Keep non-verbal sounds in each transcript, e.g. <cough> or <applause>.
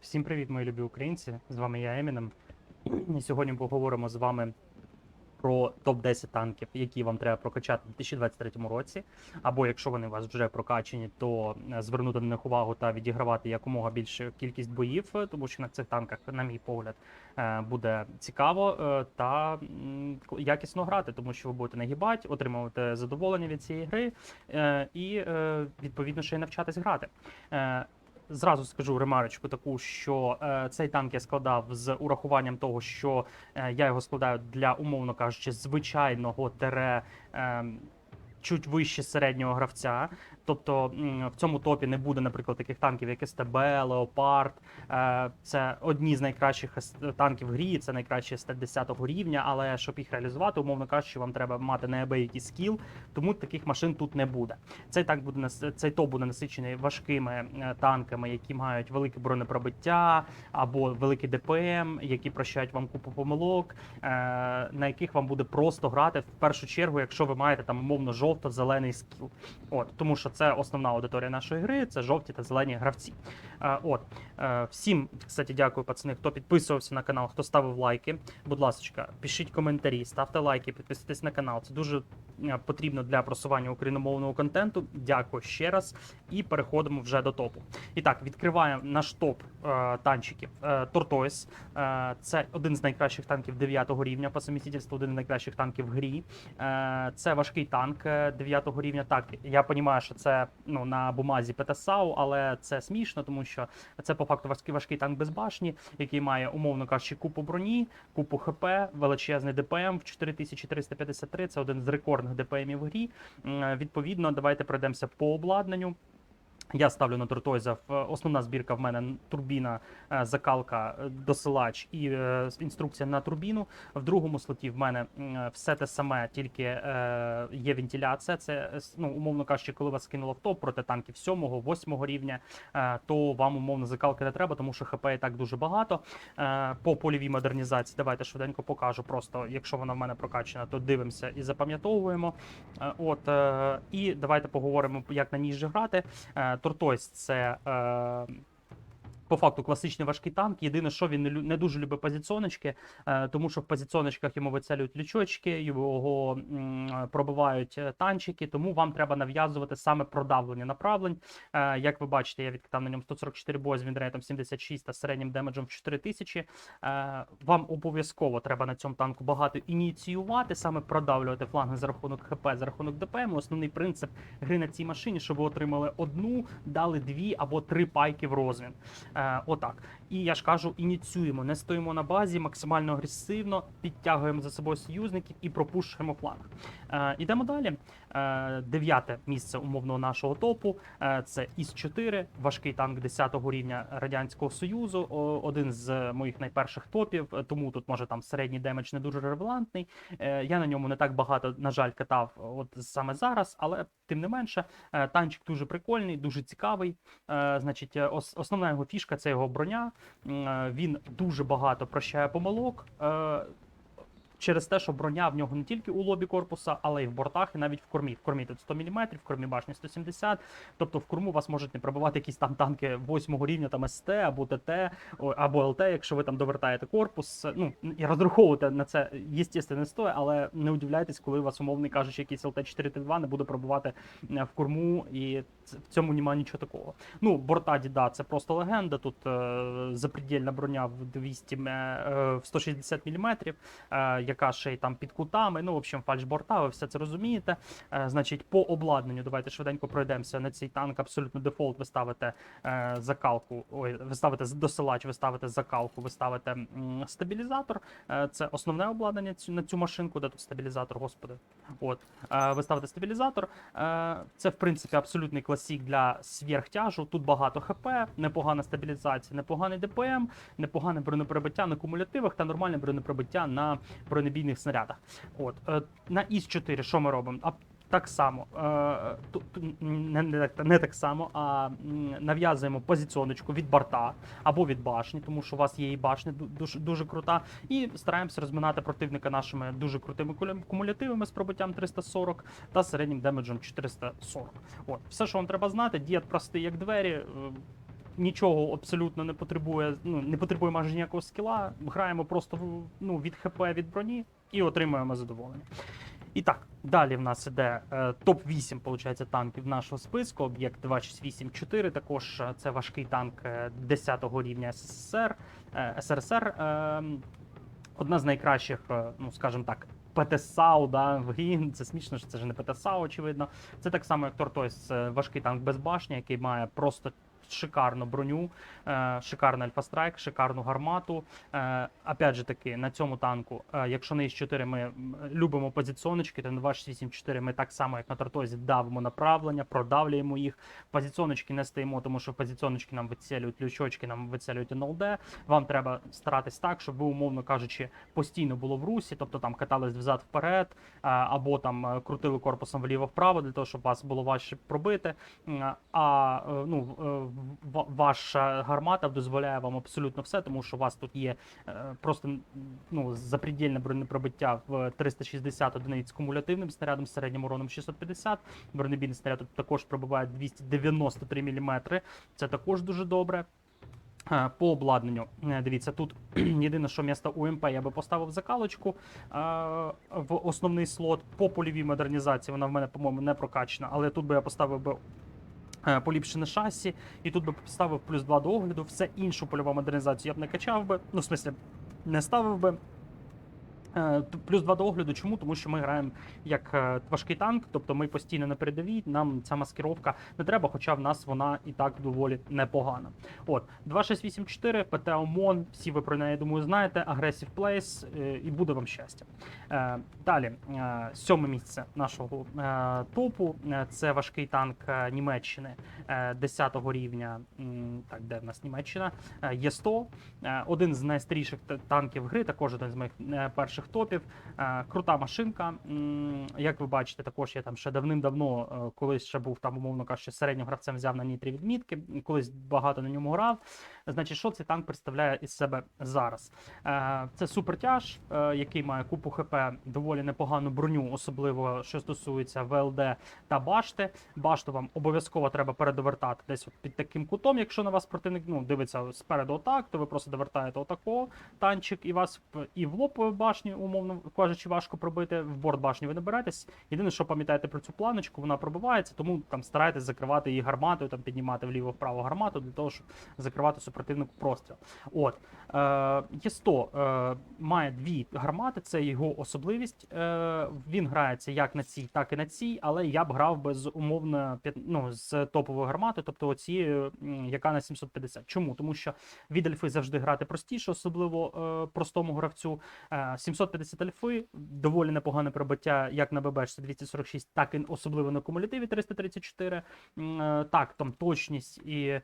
Всім привіт, мої любі українці! З вами я Емінем. І сьогодні поговоримо з вами про топ-10 танків, які вам треба прокачати у 2023 році. Або якщо вони у вас вже прокачені, то е, звернути на них увагу та відігравати якомога більшу кількість боїв, тому що на цих танках, на мій погляд, е, буде цікаво е, та якісно грати, тому що ви будете нагибати, отримувати задоволення від цієї гри і відповідно ще й навчатись грати. Зразу скажу ремарочку таку, що е, цей танк я складав з урахуванням того, що е, я його складаю для, умовно кажучи, звичайного тере. Е, Чуть вище середнього гравця, тобто в цьому топі не буде, наприклад, таких танків, як СТБ, Леопард. Е, Це одні з найкращих танків в грі, це найкращі СТ 10 рівня, але щоб їх реалізувати, умовно кажучи, вам треба мати неабиякий скіл, тому таких машин тут не буде. Цей танк буде цей топ буде насичений важкими е, танками, які мають велике бронепробиття або великий ДПМ, які прощають вам купу помилок, е, на яких вам буде просто грати в першу чергу, якщо ви маєте там умовно жовто-зелений скіл. От тому, що це основна аудиторія нашої гри, це жовті та зелені гравці. Е, От е, всім, кстати, дякую, пацани, хто підписувався на канал, хто ставив лайки. Будь ласка, пишіть коментарі, ставте лайки, підписуйтесь на канал. Це дуже е, потрібно для просування україномовного контенту. Дякую ще раз. І переходимо вже до топу. І так, відкриваємо наш топ танчиків. Тортойс. Це один з найкращих танків 9 рівня, по сумістительству один з найкращих танків в грі. Це важкий танк 9 рівня. Так, я розумію, що це ну, на бумазі ПТСАУ, але це смішно, тому що це по факту важкий, важкий танк без башні, який має, умовно кажучи, купу броні, купу ХП, величезний ДПМ в 4353. Це один з рекордних ДПМів в грі. Відповідно, давайте пройдемося по обладнанню. Я ставлю на Тортойза. Основна збірка в мене турбіна, е, закалка, е, досилач і е, інструкція на турбіну. В другому слоті в мене все те саме, тільки е, є вентиляція. Це е, ну, умовно кажучи, коли вас кинуло в топ проти танків 7-го, 8-го рівня, е, то вам умовно закалки не треба, тому що ХП і так дуже багато. Е, По польовій модернізації давайте швиденько покажу. Просто якщо вона в мене прокачана, то дивимося і запам'ятовуємо. Е, От е, і давайте поговоримо, як на ній же грати. Е, Тортойс це. По факту класичний важкий танк. Єдине, що він не, лю- не дуже любить позиціоночки, е, тому що в позиціоночках йому вицелюють лючочки, його пробивають е, танчики, тому вам треба нав'язувати саме продавлення направлень. Е, як ви бачите, я відкатав на ньому 144 бої з вінрейтом 76 та середнім демеджем в 4000. Е, вам обов'язково треба на цьому танку багато ініціювати, саме продавлювати фланги за рахунок ХП, за рахунок ДПМ. Основний принцип гри на цій машині, щоб ви отримали одну, дали дві або три пайки в розмін. Е, отак. І я ж кажу, ініціюємо, не стоїмо на базі, максимально агресивно, підтягуємо за собою союзників і пропушуємо фланг. Е, ідемо далі. Е, дев'яте місце умовного нашого топу. Е, це Іс-4, важкий танк 10-го рівня Радянського Союзу. О, один з моїх найперших топів, е, тому тут може там середній демедж не дуже релевантний. Е, я на ньому не так багато, на жаль, катав от саме зараз, але тим не менше, е, танчик дуже прикольний, дуже цікавий. Е, Значить, е, ос- основна його фішка це його броня. Е, Він дуже багато прощає помилок. Через те, що броня в нього не тільки у лобі корпуса, але й в бортах, і навіть в кормі. В кормі тут 100 мм, в кормі башні 170. Тобто в корму вас можуть не пробивати якісь там танки 8 рівня, там СТ або ТТ, або ЛТ, якщо ви там довертаєте корпус. Ну і розраховувати на це, єстественно, не стоїть, але не удивляйтесь, коли у вас умовний кажучи, якийсь ЛТ 432 не буде пробивати е, в корму, і в цьому немає нічого такого. Ну, борта Діда це просто легенда. Тут е, запредельна броня в 200 м- е, в 160 мм, е, яка ще й там під кутами. Ну, в общем, фальшборта, ви все це розумієте. Е, значить, по обладнанню, давайте швиденько пройдемося. На цей танк абсолютно дефолт. Ви ставите е, закалку, ой, ви ставите досилач, ви ставите закалку, ви ставите стабілізатор. Е, це основне обладнання на цю машинку, де тут стабілізатор, господи. От. Ви ставите стабілізатор. Це, в принципі, абсолютний класік для сверхтяжу. Тут багато ХП, непогана стабілізація, непоганий ДПМ, непогане бронепробиття на кумулятивах та нормальне бронепробиття на бронебійних снарядах. От. Е, на ІС-4 що ми робимо? А так само, е, не, не, не так само, а нав'язуємо позиціоночку від борта або від башні, тому що у вас є і башня дуже, дуже крута. І стараємося розминати противника нашими дуже крутими кумулятивами з пробиттям 340 та середнім демеджем 440. От, все, що вам треба знати, дієт простий як двері. Е, нічого абсолютно не потребує, ну, не потребує майже ніякого скіла. Граємо просто ну, від ХП від броні і отримуємо задоволення. І так, далі в нас іде е, топ-8, виходить, танків нашого списку. Об'єкт 2684. Також е, це важкий танк е, 10-го рівня СССР. Е, СРСР. Е, одна з найкращих, е, ну скажімо так, ПТСАУ, да, в грі. Це смішно, що це ж не ПТСАУ, очевидно. Це так само, як Тортойс, е, важкий танк без башні, який має просто шикарну броню, е, шикарний альфа-страйк, шикарну гармату. Е, опять же таки, на цьому танку, е, якщо на Іс-4 ми любимо позиціоночки, то на 264 ми так само, як на Тортозі, давимо направлення, продавлюємо їх. Позиціоночки не стоїмо, тому що позиціоночки нам вицілюють, лючочки нам вицілюють НЛД. Вам треба старатись так, щоб ви, умовно кажучи, постійно було в русі, тобто там катались взад вперед, або там крутили корпусом вліво-вправо, для того, щоб вас було важче пробити. А ну, ваша гармата дозволяє вам абсолютно все, тому що у вас тут є е, просто ну, запредельне бронепробиття в 360 одиниць кумулятивним снарядом середнім уроном 650. Бронебійний снаряд тут також пробиває 293 мм. Це також дуже добре. Е, По обладнанню, е, дивіться, тут <clears throat> єдине, що місто УМП я би поставив закалочку в основний слот. По польовій модернізації вона в мене, по-моєму, не прокачана, але тут би я поставив би поліпшене шасі, і тут би поставив плюс 2 до огляду. Все іншу польову модернізацію я б не качав би. Ну, в смислі, не ставив би. Е, Плюс 2 до огляду. Чому? Тому що ми граємо як е, важкий танк, тобто ми постійно на передовій, нам ця маскировка не треба, хоча в нас вона і так доволі непогана. От, 2684, ПТ ОМОН, всі ви про неї, думаю, знаєте, Aggressive е, і буде вам щастя. Е, Далі, сьоме місце нашого топу це важкий танк Німеччини е, 10 рівня. Так, де в нас Німеччина? Є100. Е, Один з найстріших т- танків гри, також один з моїх е, перших топів. Е, Крута машинка. Як ви бачите, також я там ще давним-давно, е, колись ще був там, умовно кажучи, середнім гравцем взяв на нітрі відмітки, колись багато на ньому грав. Значить, що цей танк представляє із себе зараз? Е, Це супертяж, е, який має купу ХП, доволі непогану броню, особливо що стосується ВЛД та башти. Башту вам обов'язково треба передовертати десь під таким кутом. Якщо на вас противник ну, дивиться спереду отак, то ви просто довертаєте отако танчик, і вас і в лоб башні, умовно кажучи, важко пробити. В борт башні ви не беретесь. Єдине, що пам'ятаєте про цю планочку, вона пробивається, тому там старайтесь закривати її гарматою, там піднімати вліво-вправо гармату для того, щоб закривати супротивнику простріл. От е, Є100 е, має дві гармати, це його особливість. Е, він грається як на цій, так і на цій, але я б грав би з умовно ну, з топовою гарматою, тобто оцією, яка на 750. Чому? Тому що від альфи завжди грати простіше, особливо простому гравцю. Е, 750 альфи, доволі непогане пробиття як на ББшці 246, так і особливо на кумулятиві 334. М, е, Так, там точність і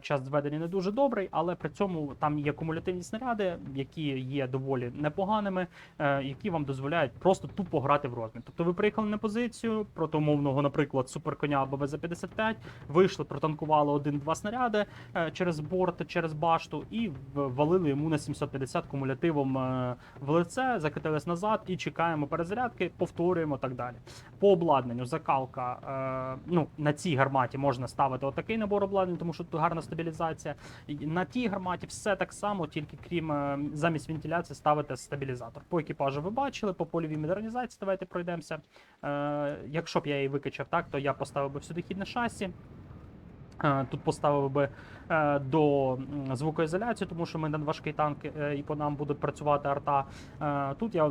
час зведення не дуже добрий, але при цьому там є кумулятивні снаряди, які є доволі непоганими, е, які вам дозволяють просто тупо грати в розмір. Тобто ви приїхали на позицію проти умовного, наприклад, суперконя або ВЗ-55, вийшли, протанкували один-два снаряди е, через борт, через башту, і валили йому на 750 кумулятивом е, в лице, закатились назад і чекаємо перезарядки, повторюємо так далі. По обладнанню закалка ну, на цій гарматі можна ставити отакий набор обладнання, тому що тут гарна стабілізація. На тій гарматі все так само, тільки крім е, замість вентиляції ставити стабілізатор. По екіпажу ви бачили, по польовій модернізації давайте пройдемося. Е, якщо б я її викачав так, то я поставив би всюди хідне шасі. Е, Тут поставив би до звукоізоляції, тому що ми на важкий танк е, і по нам буде працювати арта. Е, Тут я,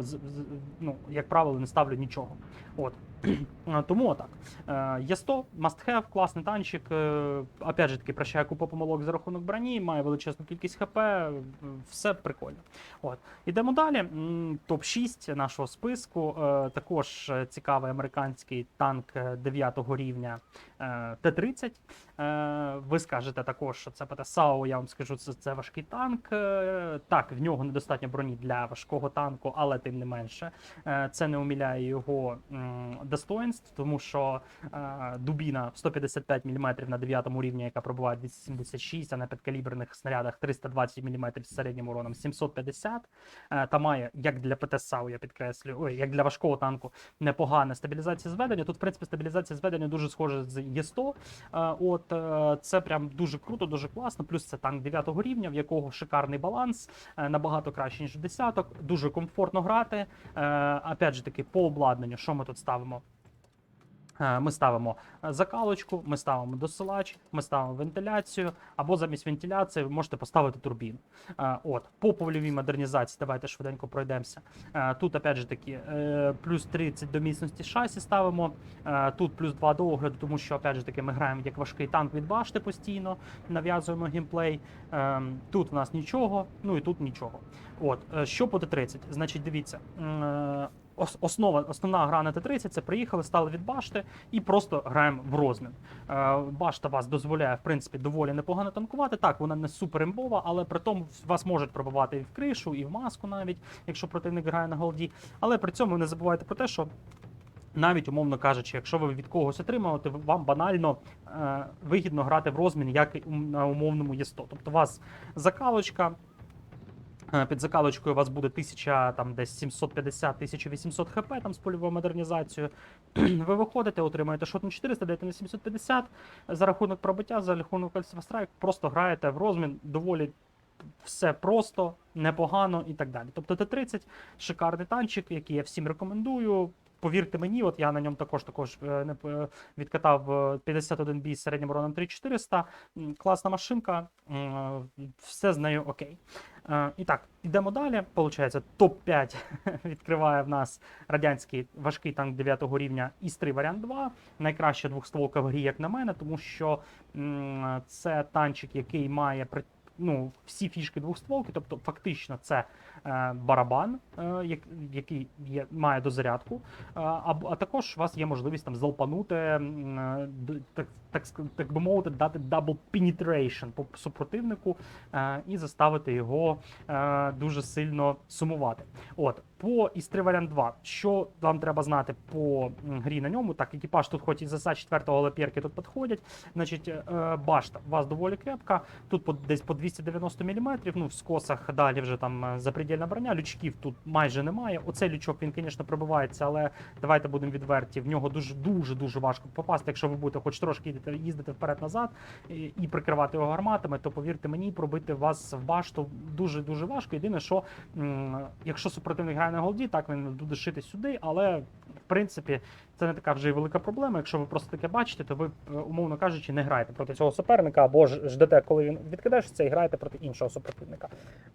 ну, як правило, не ставлю нічого. От. <clears throat> Е, Тому отак. Е, Є 100, must have, класний танчик. е, Опять же таки, прощає купу помилок за рахунок броні, має величезну кількість ХП, е, все прикольно. От. Ідемо далі. Топ 6 нашого списку. Е, Також е, цікавий американський танк 9 рівня е, Т-30. Е, Ви скажете також, що це ПТ-САУ, я вам скажу, це, це важкий танк. Е, Так, в нього недостатньо броні для важкого танку, але тим не менше, е, це не уміляє його достоинств, тому що е, дубіна 155 мм на 9 рівні, яка пробиває 276, а на підкаліберних снарядах 320 мм з середнім уроном 750. Е, Та має, як для ПТ-САУ, я підкреслюю, ой, як для важкого танку, непогана стабілізація зведення. Тут, в принципі, стабілізація зведення дуже схожа з Є100. Е, От це прям дуже круто, дуже дуже класно. Плюс це танк 9 рівня, в якого шикарний баланс, е, набагато краще, ніж десяток. Дуже комфортно грати. Е, Опять же таки, по обладнанню, що ми тут ставимо? Е, Ми ставимо е, закалочку, ми ставимо досилач, ми ставимо вентиляцію, або замість вентиляції ви можете поставити турбіну. Е, От, по польовій модернізації, давайте швиденько пройдемося. Тут, опять же таки, плюс 30 до міцності шасі ставимо. Тут плюс 2 до огляду, тому що, опять же таки, ми граємо як важкий танк від башти постійно, нав'язуємо геймплей. Тут у нас нічого, ну і тут нічого. От, що по Т-30? Значить, дивіться. Основа, основна гра на Т-30 це приїхали, стали від башти і просто граємо в розмін. Е, Башта вас дозволяє, в принципі, доволі непогано танкувати. Так, вона не супер імбова, але при тому вас можуть пробивати і в кришу, і в маску навіть, якщо противник грає на голді. Але при цьому не забувайте про те, що. Навіть, умовно кажучи, якщо ви від когось отримуєте, вам банально е, вигідно грати в розмін, як на умовному Є100. Тобто у вас закалочка, Під закалочкою у вас буде 1000, там десь 750-1800 хп там з польовою модернізацією. <clears throat> Ви виходите, отримаєте шот на 400, даєте на 750 за рахунок пробиття, за рахунок кольцева страйк, просто граєте в розмін доволі все просто, непогано і так далі. Тобто Т-30 шикарний танчик, який я всім рекомендую. Повірте мені, от я на ньому також також е, не відкатав е, 51 бій з середнім уроном 3400. Класна машинка, все з нею окей. Е, І так, йдемо далі. Получається, топ-5 <laughs> відкриває в нас радянський важкий танк 9 рівня ІС-3 варіант 2. Найкраща двохстволка в грі, як на мене, тому що це танчик, який має ну, всі фішки двохстволки, тобто фактично це е, барабан, е, як, який є, має дозарядку, е, а, а також у вас є можливість там залпанути, е, так, так, так би мовити, дати double penetration по супротивнику е, і заставити його е, дуже сильно сумувати. От, по ІС-3 варіант 2, що вам треба знати по грі на ньому? Так, екіпаж тут хоч і за 4 але перки тут підходять. Значить, е, башта у вас доволі крепка. Тут по, десь по 290 мм, ну в скосах далі вже там е, запредельна броня, лючків тут майже немає. Оцей лючок, він, звісно, пробивається, але давайте будемо відверті. В нього дуже дуже дуже важко попасти. Якщо ви будете хоч трошки їздити, їздити вперед-назад і, прикривати його гарматами, то повірте мені, пробити вас в башту дуже дуже важко. Єдине, що якщо супротивник грає на голді, так він буде шити сюди, але в принципі це не така вже й велика проблема. Якщо ви просто таке бачите, то ви, е, умовно кажучи, не граєте проти цього суперника, або ж ждете, коли він відкидешся, і граєте проти іншого супротивника.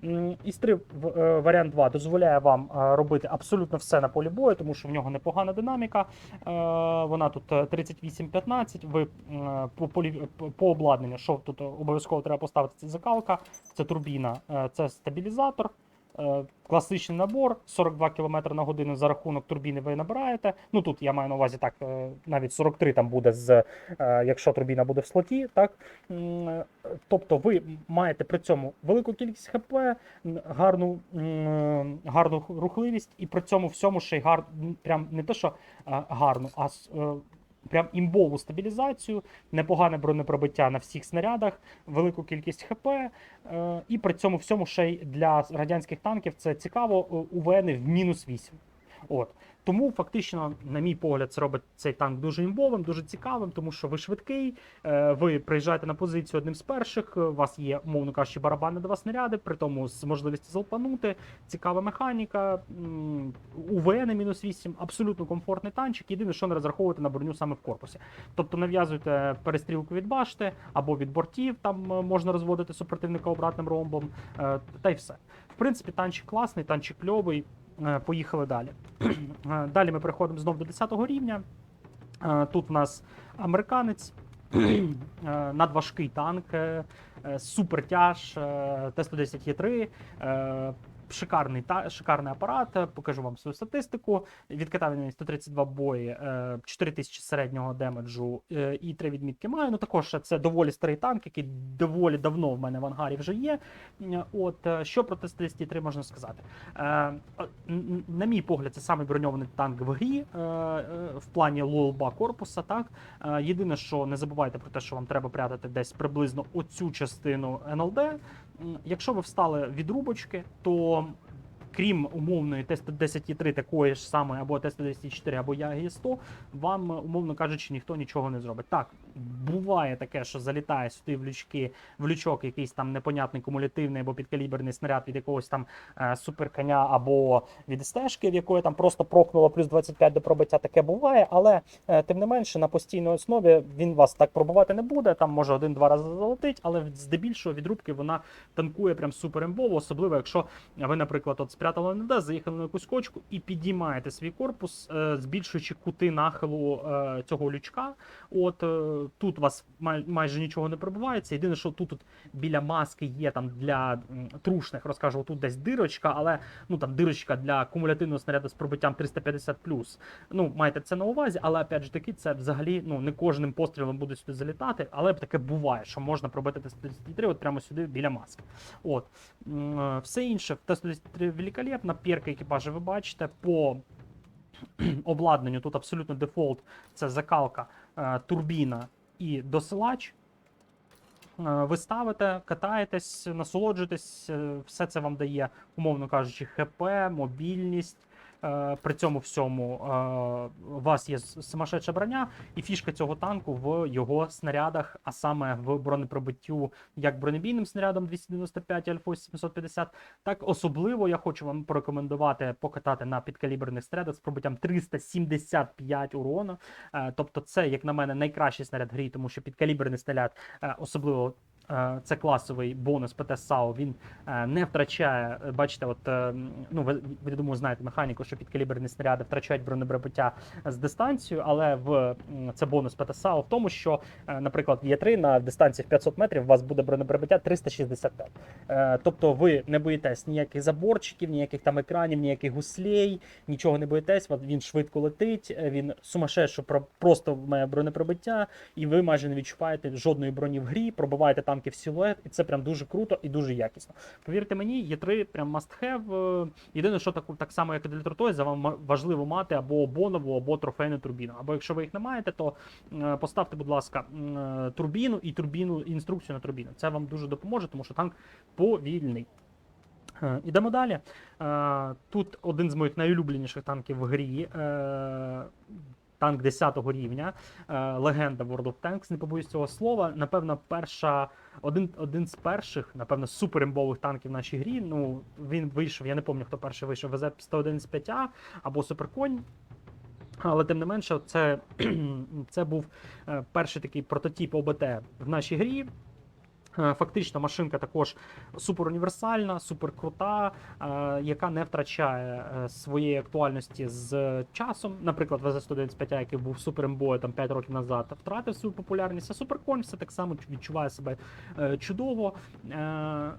М, Істрив е, варіант 2 дозволяє вам е, робити абсолютно все на полі бою, тому що в нього непогана динаміка. Вона тут е, 38-15. Ви по, полі, по- обладнанню, що тут обов'язково треба поставити, це закалка, це турбіна, це стабілізатор. Е, Класичний набор 42 км на годину за рахунок турбіни ви набираєте. Ну тут я маю на увазі так, е, навіть 43 там буде з е, якщо турбіна буде в слоті, так тобто ви маєте при цьому велику кількість ХП, гарну, гарну рухливість, і при цьому всьому ще й гар, прям не те, що гарну, а прям імбову стабілізацію, непогане бронепробиття на всіх снарядах, велику кількість ХП. Е, і при цьому всьому ще й для радянських танків це цікаво, е, УВН в мінус 8. От. Тому фактично, на мій погляд, це робить цей танк дуже імбовим, дуже цікавим, тому що ви швидкий, е, ви приїжджаєте на позицію одним з перших, е, у вас є, мовно кажучи, барабани два снаряди, при тому з можливістю залпанути, цікава механіка, УВН мінус 8, абсолютно комфортний танчик. Єдине, що не розраховувати на броню саме в корпусі. Тобто нав'язуєте перестрілку від башти або від бортів, там е, можна розводити супротивника обратним ромбом, та й все. В принципі, танчик класний, танчик кльовий. Е, Поїхали далі. <clears throat> Е, Далі ми переходимо знову до 10 рівня. Е, Тут у нас американець, <clears throat> надважкий танк, супертяж, е, Т-110 Є3. Е, Шикарний, та, шикарний апарат, е, покажу вам свою статистику. Відкатав він 132 бої, е, 4000 середнього демеджу е, і 3 відмітки маю. Ну також це доволі старий танк, який доволі давно в мене в ангарі вже є. Е, От е, що про Т-133 можна сказати? Е, На мій погляд, це самий броньований танк в грі е, е, в плані лолба корпуса. Так Е, єдине, що не забувайте про те, що вам треба прятати десь приблизно оцю частину НЛД. Якщо ви встали від рубочки, то крім умовної Т-110-3 такої ж самої, або Т-110-4, або Ягі 100, вам, умовно кажучи, ніхто нічого не зробить. Так, буває таке, що залітає сюди в лючки, в лючок якийсь там непонятний кумулятивний або підкаліберний снаряд від якогось там е, суперконя або від стежки, в якої там просто прокнуло плюс 25 до пробиття, таке буває, але е, тим не менше на постійній основі він вас так пробувати не буде. Там може один-два рази залетить, але здебільшого від рубки вона танкує прям супер імбово, особливо якщо ви, наприклад, от спрятали НД, заїхали на якусь кочку і підіймаєте свій корпус, е, збільшуючи кути нахилу е, цього лючка. От е, тут у вас май- майже нічого не пробувається. Єдине, що тут, тут біля маски є там для трушних, розкажу, тут десь дирочка, але ну там дирочка для кумулятивного снаряду з пробиттям 350 Ну, майте це на увазі, але опять же таки, це взагалі ну не кожним пострілом буде сюди залітати, але таке буває, що можна пробити Т-133 от прямо сюди біля маски. От. Е, Все інше, Т-133 великолепно, перки екіпажі ви бачите по <clears throat> обладнанню. Тут абсолютно дефолт, це закалка, е, турбіна і досилач. Е, Ви ставите, катаєтесь, насолоджуєтесь, е, все це вам дає, умовно кажучи, ХП, мобільність. Е, При цьому всьому е, у вас є сумасшедша броня, і фішка цього танку в його снарядах, а саме в бронепробиттю як бронебійним снарядом 295 Альфа 750, так особливо я хочу вам порекомендувати покатати на підкаліберних снарядах з пробиттям 375 урону. Е, Тобто, це, як на мене, найкращий снаряд грі, тому що підкаліберний снаряд, особливо. Е, Це класовий бонус ПТ САУ. Він е, не втрачає. е, Бачите, от ну ви, я думаю, знаєте механіку, що підкаліберні снаряди втрачають бронебробиття з дистанцією, але в це бонус ПТ САУ в тому, що, наприклад, в Є3 на дистанції в 500 метрів у вас буде бронебробиття 365. Е, Тобто ви не боїтесь ніяких заборчиків, ніяких там екранів, ніяких гуслей, нічого не боїтесь. Він швидко летить, він сумасшедше про- просто має бронепробиття, і ви майже не відчуваєте жодної броні в грі, пробиваєте танки в силует, і це прям дуже круто і дуже якісно. Повірте мені, є три прям must have. Е, Єдине, що так, так само, як і для Тортойза, вам важливо мати або бонову, або трофейну турбіну. Або якщо ви їх не маєте, то е, поставте, будь ласка, е, турбіну і турбіну, інструкцію на турбіну. Це вам дуже допоможе, тому що танк повільний. Е, Ідемо далі. Е, Тут один з моїх найулюбленіших танків в грі. Танк 10 рівня, е, легенда World of Tanks, не побоюсь цього слова. Напевно, перша, один, один з перших, напевно, суперімбових танків в нашій грі. Ну, він вийшов, я не пам'ятаю, хто перший вийшов, ВЗ-111-5А або Суперконь. Але тим не менше, це, <clears throat> це був е, перший такий прототип ОБТ в нашій грі. Е, Фактично, машинка також супер універсальна, супер крута, е, яка не втрачає е, своєї актуальності з часом. Наприклад, ВЗ-195, який був суперембою там 5 років назад, втратив свою популярність. А суперконь все так само відчуває себе чудово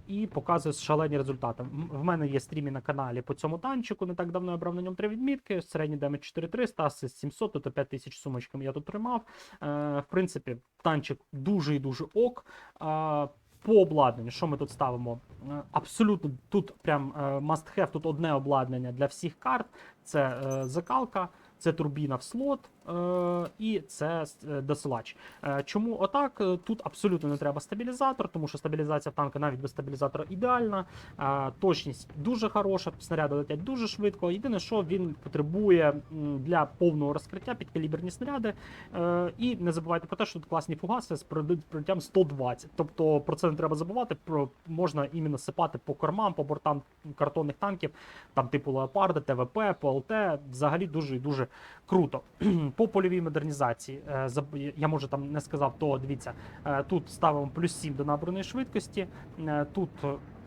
і показує шалені результати. В мене є стріми на каналі по цьому танчику. Не так давно я брав на ньому три відмітки. Середній демедж 4300, асист 700, тобто 5000 сумочками я тут тримав. В принципі, танчик дуже і дуже ок. По обладнанню, що ми тут ставимо? Е, Абсолютно тут прям е, must have, тут одне обладнання для всіх карт. Це е, закалка, це турбіна в слот і це е, досилач. Е, Чому отак? Е, Тут абсолютно не треба стабілізатор, тому що стабілізація танка навіть без стабілізатора ідеальна. Е, Точність дуже хороша, снаряди летять дуже швидко. Єдине, що він потребує для повного розкриття підкаліберні снаряди. Е, І не забувайте про те, що тут класні фугаси з прольоттям 120. Тобто про це не треба забувати. Про можна іменно сипати по кормам, по бортам картонних танків, там типу Леопарда, ТВП, ПЛТ. Взагалі дуже і дуже круто. <clears throat> По польовій модернізації е, я може там не сказав, то дивіться. е, Тут ставимо плюс 7 до набраної швидкості. е, Тут.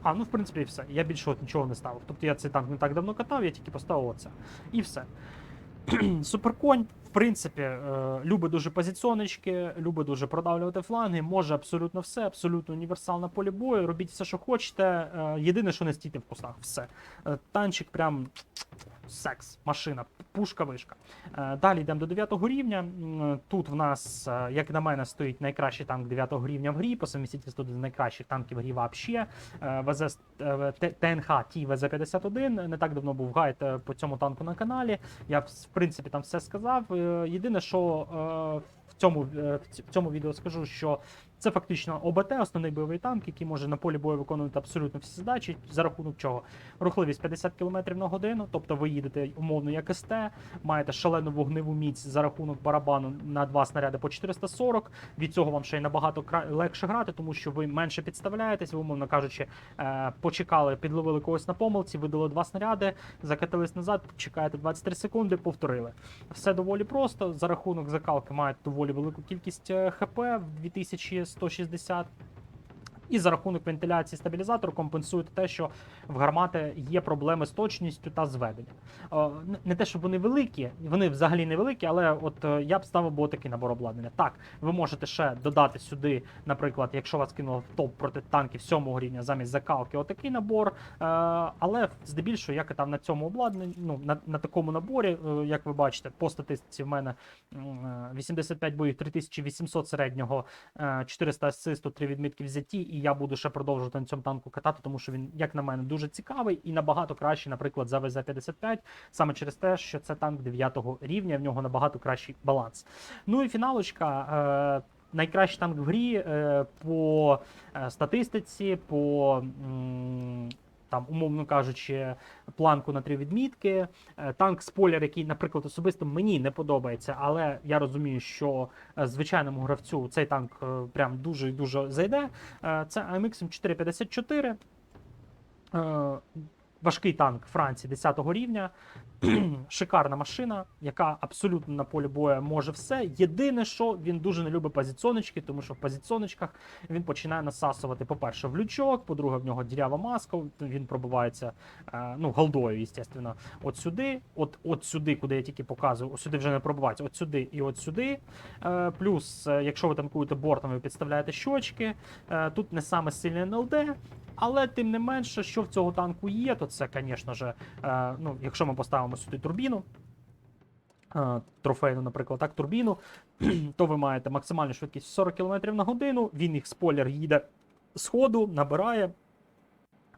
А, ну в принципі, все. Я більше от нічого не ставив. Тобто я цей танк не так давно катав, я тільки поставив оце. І все. <clears throat> Суперконь, в принципі, любить дуже позиціоночки, любить дуже продавлювати фланги, може абсолютно все, абсолютно універсал на полі бою. Робіть все, що хочете. Єдине, що не стійте в кустах. Все. Танчик прям секс, машина, пушка вишка. Е, Далі йдемо до 9 рівня. Тут в нас, е, як на мене, стоїть найкращий танк 9 рівня в грі, по совмістительству один з найкращих танків в грі вообще. ВЗ ТНХ Ті ВЗ-51. Не так давно був гайд е, по цьому танку на каналі. Я, в принципі, там все сказав. Єдине, що в цьому, в ць- в цьому відео скажу, що Це фактично ОБТ, основний бойовий танк, який може на полі бою виконувати абсолютно всі задачі, за рахунок чого? Рухливість 50 км на годину, тобто ви їдете умовно як СТ, маєте шалену вогневу міць за рахунок барабану на два снаряди по 440. Від цього вам ще й набагато легше грати, тому що ви менше підставляєтесь, ви, умовно кажучи, е, почекали, підловили когось на помилці, видали два снаряди, закатились назад, чекаєте 23 секунди, повторили. Все доволі просто. За рахунок закалки маєте доволі велику кількість е, ХП в 2160. І за рахунок вентиляції стабілізатору компенсуєте те, що в гармати є проблеми з точністю та зведенням. Е, Не те, щоб вони великі, вони взагалі не великі, але от е, я б ставив би такий набор обладнання. Так, ви можете ще додати сюди, наприклад, якщо вас кинуло в топ проти танків сьомого рівня замість закалки, отакий набор. Е, Але здебільшого, як і там на цьому обладнанні, ну на, на такому наборі, як ви бачите, по статистиці в мене е, 85 боїв, 3800 середнього, е, 400 асисту, 3 відмітки взяті, і я буду ще продовжувати на цьому танку катати, тому що він, як на мене, дуже цікавий і набагато кращий, наприклад, за ВЗ-55, саме через те, що це танк 9 рівня, в нього набагато кращий баланс. Ну і фіналочка. Е, Найкращий танк в грі е, по е, статистиці, по там, умовно кажучи, планку на три відмітки. Е, Танк спойлер, який, наприклад, особисто мені не подобається, але я розумію, що е, звичайному гравцю цей танк е, прям дуже і дуже зайде. Це AMX 454. Важкий танк Франції 10 рівня. <clears throat> Шикарна машина, яка абсолютно на полі бою може все. Єдине, що він дуже не любить позиціоночки, тому що в позиціоночках він починає насасувати, по-перше, в лючок, по-друге, в нього дірява маска, він пробивається е, ну, голдою, звісно, от сюди, от, от сюди, куди я тільки показую, от сюди вже не пробивається, от сюди і от сюди. Е, плюс, е, якщо ви танкуєте бортом, ви підставляєте щочки. Тут не саме сильне НЛД, але тим не менше, що в цього танку є, то це, звісно ж, е, ну, якщо ми поставимо сюди турбіну. е, Трофейну, наприклад, так, турбіну, <clears throat> то ви маєте максимальну швидкість 40 км на годину. Він їх спойлер їде з ходу, набирає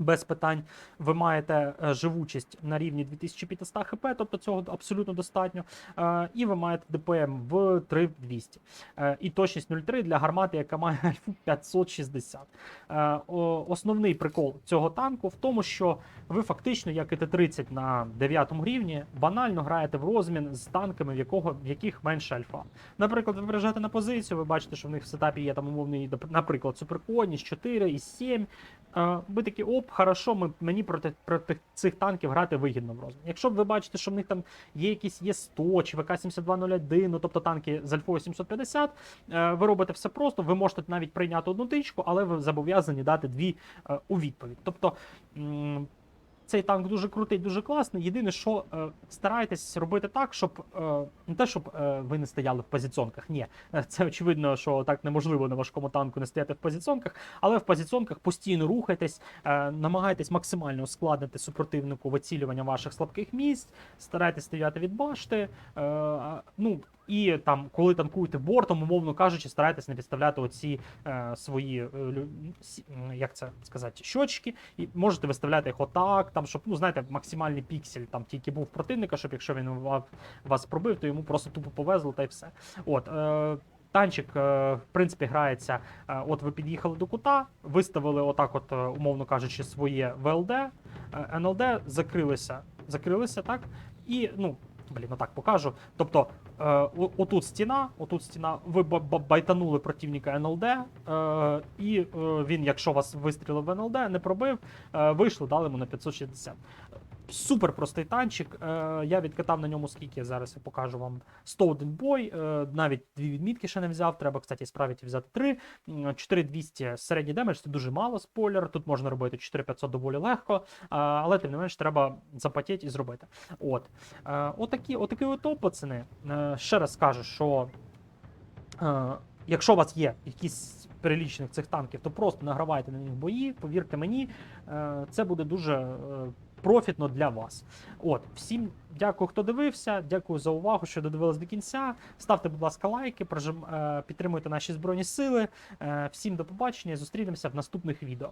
без питань. Ви маєте е, живучість на рівні 2500 хп, тобто цього абсолютно достатньо. Е, І ви маєте ДПМ в 3200. Е, І точність 0,3 для гармати, яка має <laughs> альфу 560. Е, Основний прикол цього танку в тому, що ви фактично, як і Т-30 на 9 рівні, банально граєте в розмін з танками, в, якого, в яких менше альфа. Наприклад, ви виїжджаєте на позицію, ви бачите, що в них в сетапі є там умовний, наприклад, суперконіс 4 і 7. Е, Ви такі, оп, хорошо, ми, мені проти, проти цих танків грати вигідно в розмін. Якщо б ви бачите, що в них там є якісь є 100 чи ВК-7201, ну тобто танки з альфою 750, е, ви робите все просто, ви можете навіть прийняти одну тичку, але ви зобов'язані дати дві е, у відповідь. Тобто. Цей танк дуже крутий, дуже класний. Єдине, що е, старайтесь робити так, щоб е, не те, щоб е, ви не стояли в позиціонках. Ні, Е, це очевидно, що так неможливо на важкому танку не стояти в позиціонках, але в позиціонках постійно рухайтесь, е, намагайтесь максимально ускладнити супротивнику вицілювання ваших слабких місць, старайтесь стояти від башти. Е, ну, і там, коли танкуєте бортом, умовно кажучи, старайтесь не підставляти оці е, свої, е, як це сказати, щочки, і можете виставляти їх отак, там, щоб, ну, знаєте, максимальний піксель там тільки був противника, щоб якщо він вас пробив, то йому просто тупо повезло та й все. От, е, танчик, е, в принципі, грається. е, от ви під'їхали до кута, виставили отак, от, е, умовно кажучи, своє ВЛД, НЛД, закрилися, закрилися, так? І, ну, блін, отак покажу. Тобто, отут стіна, отут стіна, ви ба- ба- байтанули противника НЛД, е, і е, він, якщо вас вистрілив в НЛД, не пробив, е, вийшли, дали йому на 560. Супер простий танчик. Е, я відкатав на ньому скільки зараз я покажу вам 101 бой. Е, навіть дві відмітки ще не взяв. Треба, кстати, справити взяти три. 4200 середній демедж, це дуже мало спойлер. Тут можна робити 4500 доволі легко, е, але тим не менш треба запотіти і зробити. От. Отакі, отакий от топ, пацани. Ще раз скажу, що якщо у вас є якісь перелічених цих танків, то просто награвайте на них бої. Повірте мені, це буде дуже профітно для вас. От, всім дякую, хто дивився. Дякую за увагу, що додивились до кінця. Ставте, будь ласка, лайки, е, підтримуйте наші збройні сили. Е, всім до побачення зустрінемося в наступних відео.